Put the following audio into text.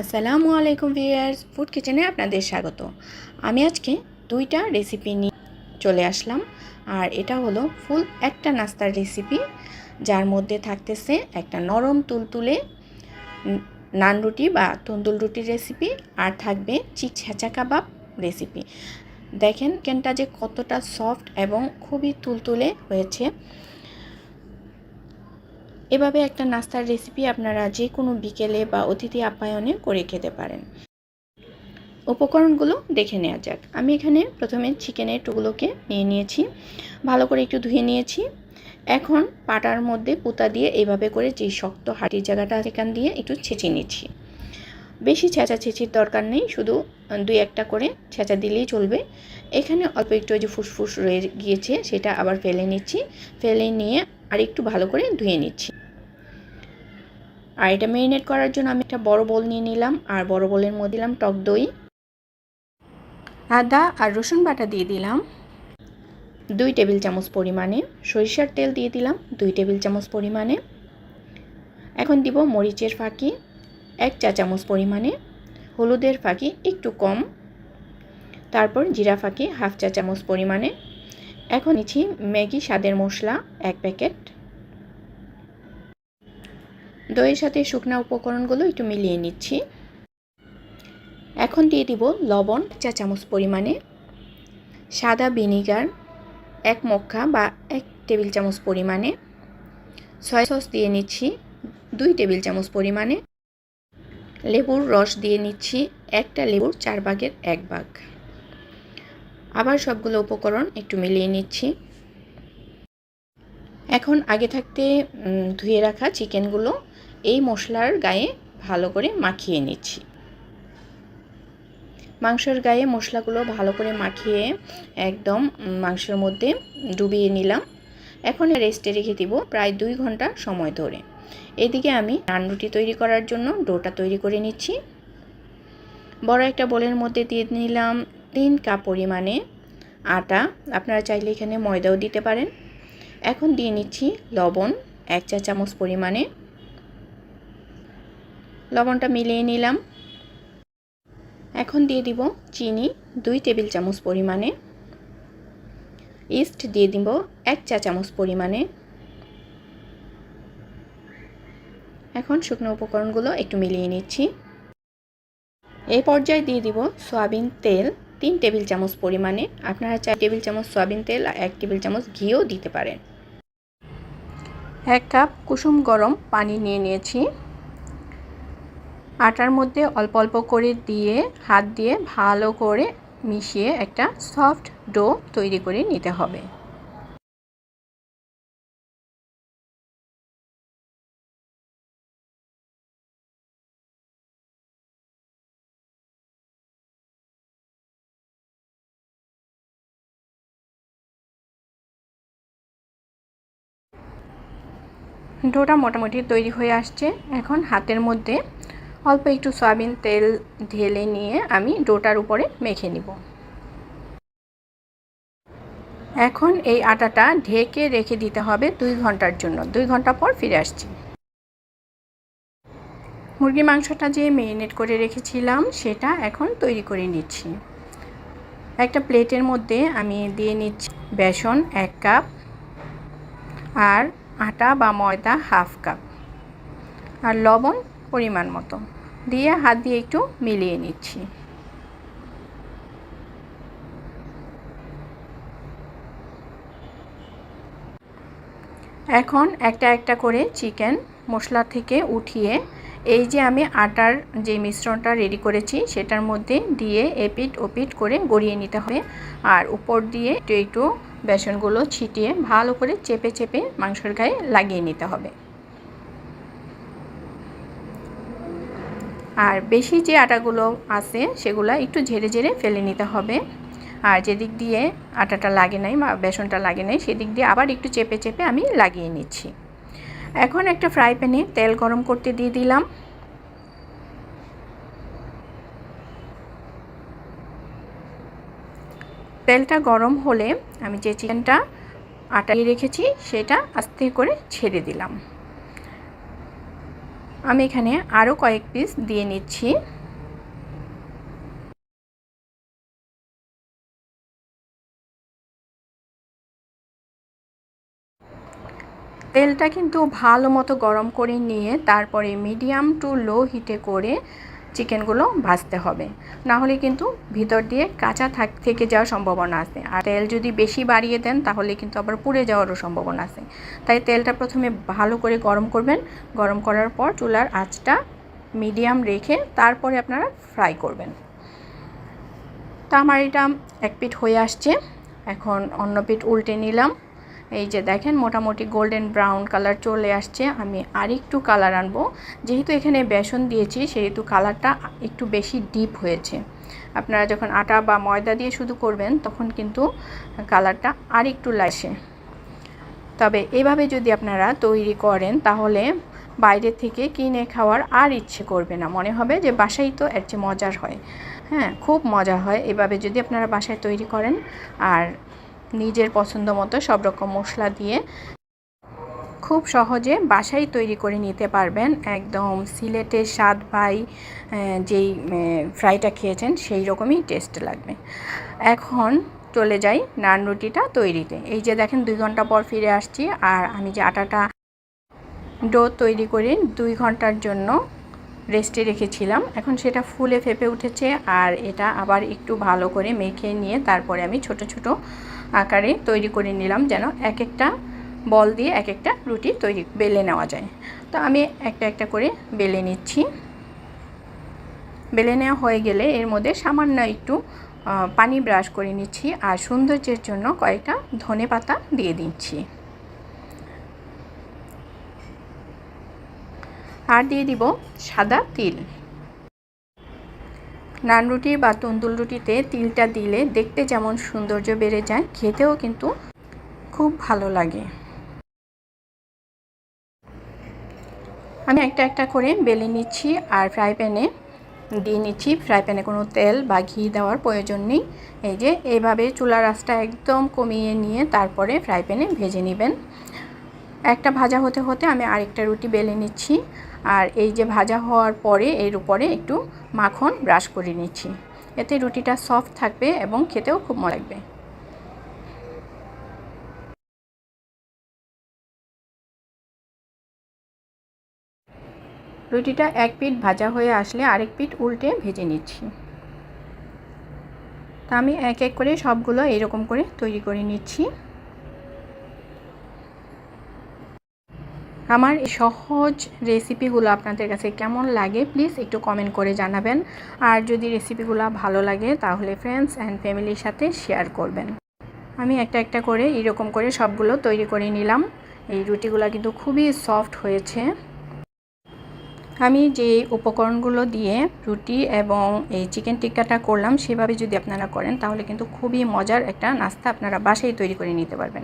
আসসালামু আলাইকুম viewers food কিচেনে আপনাদের স্বাগত। আমি আজকে দুইটা রেসিপি নিয়ে চলে আসলাম। আর এটা হলো ফুল একটা নাস্তার রেসিপি যার মধ্যে থাকতেছে একটা নরম তুলতুলে নান রুটি বা তন্দুল রুটির রেসিপি আর থাকবে চিক ছেঁচা কাবাব রেসিপি দেখেন চিকেনটা যে কতটা সফট এবং খুবই তুলতুলে হয়েছে। এভাবে একটা নাস্তার রেসিপি আপনারা যে কোনো বিকেলে বা অতিথি আপ্যায়নে করে খেতে পারেন। উপকরণগুলো দেখে নেওয়া যাক। আমি এখানে প্রথমে চিকেনের টুগুলোকে নিয়ে নিয়েছি। ভালো করে একটু ধুয়ে নিয়েছি। এখন পাটার মধ্যে পুতা দিয়ে এইভাবে করে যে শক্ত হাঁটির জায়গাটা সেখান দিয়ে একটু ছেঁচে নিচ্ছি। বেশি ছেঁচা ছেঁচির দরকার নেই, শুধু দুই একটা করে ছেঁচা দিলেই চলবে। এখানে অল্প একটু যে ফুসফুস রয়ে গিয়েছে, সেটা আবার ফেলে নিচ্ছি। ফেলে নিয়ে আর একটু ভালো করে ধুয়ে নিচ্ছি। আর এটা মেরিনেট করার জন্য আমি একটা বড় বোল নিয়ে নিলাম আর বড় বোলের মধ্যে দিলাম টক দই। আদা আর রসুন বাটা দিয়ে দিলাম। দুই টেবিল চামচ পরিমাণে সরিষার তেল দিয়ে দিলাম দুই টেবিল চামচ পরিমাণে। এখন দিব মরিচের ফাঁকি এক চা চামচ পরিমাণে। হলুদের ফাঁকি একটু কম। তারপর জিরা ফাঁকি হাফ চা চামচ পরিমাণে। এখন নিচ্ছি ম্যাগি স্বাদের মশলা এক প্যাকেট দইয়ের সাথে শুকনা উপকরণগুলো একটু মিলিয়ে নিচ্ছি। এখন দিয়ে দিব লবণ চা চামচ পরিমাণে, সাদা ভিনিগার, এক মক্কা বা এক টেবিল চামচ পরিমাণে, সয়া সস দিয়ে নিচ্ছি দুই টেবিল চামচ পরিমাণে, লেবুর রস দিয়ে নিচ্ছি একটা লেবুর চার ভাগের এক ভাগ। আবার সবগুলো উপকরণ একটু মিলিয়ে নিচ্ছি। এখন আগে থাকতে ধুয়ে রাখা চিকেনগুলো এই মশলার গায়ে ভালো করে মাখিয়ে নিচ্ছি। মাংসের গায়ে মশলাগুলো ভালো করে মাখিয়ে একদম মাংসের মধ্যে ডুবিয়ে নিলাম। এখন রেস্টে রেখে দিব প্রায় দুই ঘণ্টা সময় ধরে। এদিকে আমি নান রুটি তৈরি করার জন্য ডোটা তৈরি করে নিচ্ছি। বড় একটা বোলের মধ্যে দিয়ে নিলাম তিন কাপ পরিমাণে আটা। আপনারা চাইলে এখানে ময়দাও দিতে পারেন। এখন দিয়ে নিচ্ছি লবণ এক চা চামচ পরিমাণে। লবণটা মিলিয়ে নিলাম। এখন দিয়ে দিব চিনি দুই টেবিল চামচ পরিমাণে। ইস্ট দিয়ে দিব এক চা চামচ পরিমাণে। এখন শুকনো উপকরণগুলো একটু মিলিয়ে নিচ্ছি। এই পর্যায়ে দিয়ে দিব সয়াবিন তেল তিন টেবিল চামচ পরিমাণে। আপনারা চার টেবিল চামচ সয়াবিন তেল আর এক টেবিল চামচ ঘিও দিতে পারেন। এক কাপ কুসুম গরম পানি নিয়ে নিয়েছি। আটার মধ্যে অল্প অল্প করে দিয়ে, হাত দিয়ে ভালো করে মিশিয়ে একটা সফট ডো তৈরি করে নিতে হবে। ডোটা মোটামুটি তৈরি হয়ে আসছে। এখন হাতের মধ্যে অল্প একটু সয়াবিন তেল ঢেলে নিয়ে আমি ডোটার উপরে মেখে নিব। এখন এই আটাটা ঢেকে রেখে দিতে হবে দুই ঘণ্টার জন্য। দুই ঘণ্টা পর ফিরে আসছি। মুরগি মাংসটা যে মেরিনেট করে রেখেছিলাম, সেটা এখন তৈরি করে নিচ্ছি। একটা প্লেটের মধ্যে আমি দিয়ে নিচ্ছি বেসন এক কাপ আর আটা বা ময়দা হাফ কাপ। আর লবণ পরিমাণ মতো। দিয়ে হাত দিয়ে একটু মিলিয়ে নিচ্ছি। এখন একটা একটা করে চিকেন মশলা থেকে উঠিয়ে এই যে আমি আটার যে মিশ্রণটা রেডি করেছি, সেটার মধ্যে দিয়ে এপিট ওপিট করে গড়িয়ে নিতে হবে। আর উপর দিয়ে একটু একটু বেসনগুলো ছিটিয়ে ভালো করে চেপে চেপে মাংসের গায়ে লাগিয়ে নিতে হবে। বেশি যে আটাগুলো আছে সেগুলো একটু ঝেড়ে ঝেড়ে ফেলে নিতে হবে। আর যেদিক দিয়ে আটাটা লাগে নাই বা বেসনটা লাগে নাই সেদিক দিয়ে আবার একটু চেপে চেপে আমি লাগিয়ে নিচ্ছি। এখন একটা ফ্রাই প্যানে তেল গরম করতে দিয়ে দিলাম। তেলটা গরম হলে আমি যে চিকেনটা আটা রেখেছি সেটা আস্তে করে ছেড়ে দিলাম। আমি এখানে আরও কয়েক পিস দিয়ে নিচ্ছি। তেলটা কিন্তু ভালো মতো গরম করে নিয়ে তারপরে মিডিয়াম টু লো হিটে করে চিকেনগুলো ভাজতে হবে। না হলে কিন্তু ভিতর দিয়ে কাঁচা থাক, থেকে যাওয়ার সম্ভাবনা আছে। আর তেল যদি বেশি বাড়িয়ে দেন, তাহলে কিন্তু আবার পুড়ে যাওয়ারও সম্ভাবনা আছে। তাই তেলটা প্রথমে ভালো করে গরম করবেন। গরম করার পর চুলার আঁচটা মিডিয়াম রেখে তারপরে আপনারা ফ্রাই করবেন। তা আমার এটা এক পিঠ হয়ে আসছে। এখন অন্য পিঠ উল্টে নিলাম। এই যে দেখেন, মোটামুটি গোল্ডেন ব্রাউন কালার চলে আসছে। আমি আরেকটু কালার আনব। যেহেতু এখানে বেসন দিয়েছি, সেহেতু কালারটা একটু বেশি ডিপ হয়েছে। আপনারা যখন আটা বা ময়দা দিয়ে শুধু করবেন, তখন কিন্তু কালারটা আরেকটু লাসে তবে এভাবে যদি আপনারা তৈরি করেন, তাহলে বাইরে থেকে কিনে খাওয়ার আর ইচ্ছে করবে না। মনে হবে যে বাসায় তো এর চেয়ে মজার হয়। হ্যাঁ খুব মজা হয়। এভাবে যদি আপনারা বাসায় তৈরি করেন, আর নিজের পছন্দ মতো সব রকম মশলা দিয়ে খুব সহজে বাসায় তৈরি করে নিতে পারবেন। একদম সিলেটের স্বাদ ভাই যেই ফ্রাইটা খেয়েছেন সেই রকমই টেস্ট লাগবে। এখন চলে যাই নান রুটিটা তৈরিতে। এই যে দেখেন দুই ঘণ্টা পর ফিরে আসছি আর আমি যে আটাটা ডো তৈরি করে দুই ঘণ্টার জন্য রেস্টে রেখেছিলাম, এখন সেটা ফুলে ফেপে উঠেছে আর এটা আবার একটু ভালো করে মেখে নিয়ে তারপরে আমি ছোট ছোট আকারে তৈরি করে নিলাম যেন এক একটা বল দিয়ে এক একটা রুটি তৈরি বেলে নেওয়া যায়। তো আমি একটা একটা করে বেলে নিচ্ছি। বেলে নেওয়া হয়ে গেলে এর মধ্যে সামান্য একটু পানি ব্রাশ করে নিচ্ছি আর সৌন্দর্যের জন্য কয়েকটা ধনে পাতা দিয়ে দিচ্ছি। আর দিয়ে দিব সাদা তিল। নান রুটি বা তন্দুল রুটিতে তিলটা দিলে দেখতে যেমন সৌন্দর্য বেড়ে যায়, খেতেও কিন্তু খুব ভালো লাগে। আমি একটা একটা করে বেলে নিচ্ছি আর ফ্রাই প্যানে দিয়ে নিচ্ছি। ফ্রাই প্যানে কোনো তেল বা ঘি দেওয়ার প্রয়োজন নেই। এই যে এইভাবে চুলার আঁচটা একদম কমিয়ে নিয়ে তারপরে ফ্রাই প্যানে ভেজে নেবেন। একটা ভাজা হতে হতে আমি আরেকটা রুটি বেলে নিচ্ছি। আর এই যে ভাজা হওয়ার পরে এর উপরে একটু মাখন ব্রাশ করে নিচ্ছি। এতে রুটিটা সফট থাকবে এবং খেতেও খুব মজা লাগবে। রুটিটা এক পিঠ ভাজা হয়ে আসলে আরেক পিঠ উল্টে ভেজে নিচ্ছি। তা আমি এক এক করে সবগুলো এরকম করে তৈরি করে নিচ্ছি। আমার সহজ রেসিপিগুলো আপনাদের কাছে কেমন লাগে প্লিজ একটু কমেন্ট করে জানাবেন। আর যদি রেসিপিগুলো ভালো লাগে, তাহলে ফ্রেন্ডস অ্যান্ড ফ্যামিলির সাথে শেয়ার করবেন। আমি একটা একটা করে এরকম করে সবগুলো তৈরি করে নিলাম। এই রুটিগুলো কিন্তু খুবই সফট হয়েছে। আমি যে উপকরণগুলো দিয়ে রুটি এবং এই চিকেন টিক্কাটা করলাম, সেভাবে যদি আপনারা করেন, তাহলে কিন্তু খুবই মজার একটা নাস্তা আপনারা বাসায় তৈরি করে নিতে পারবেন।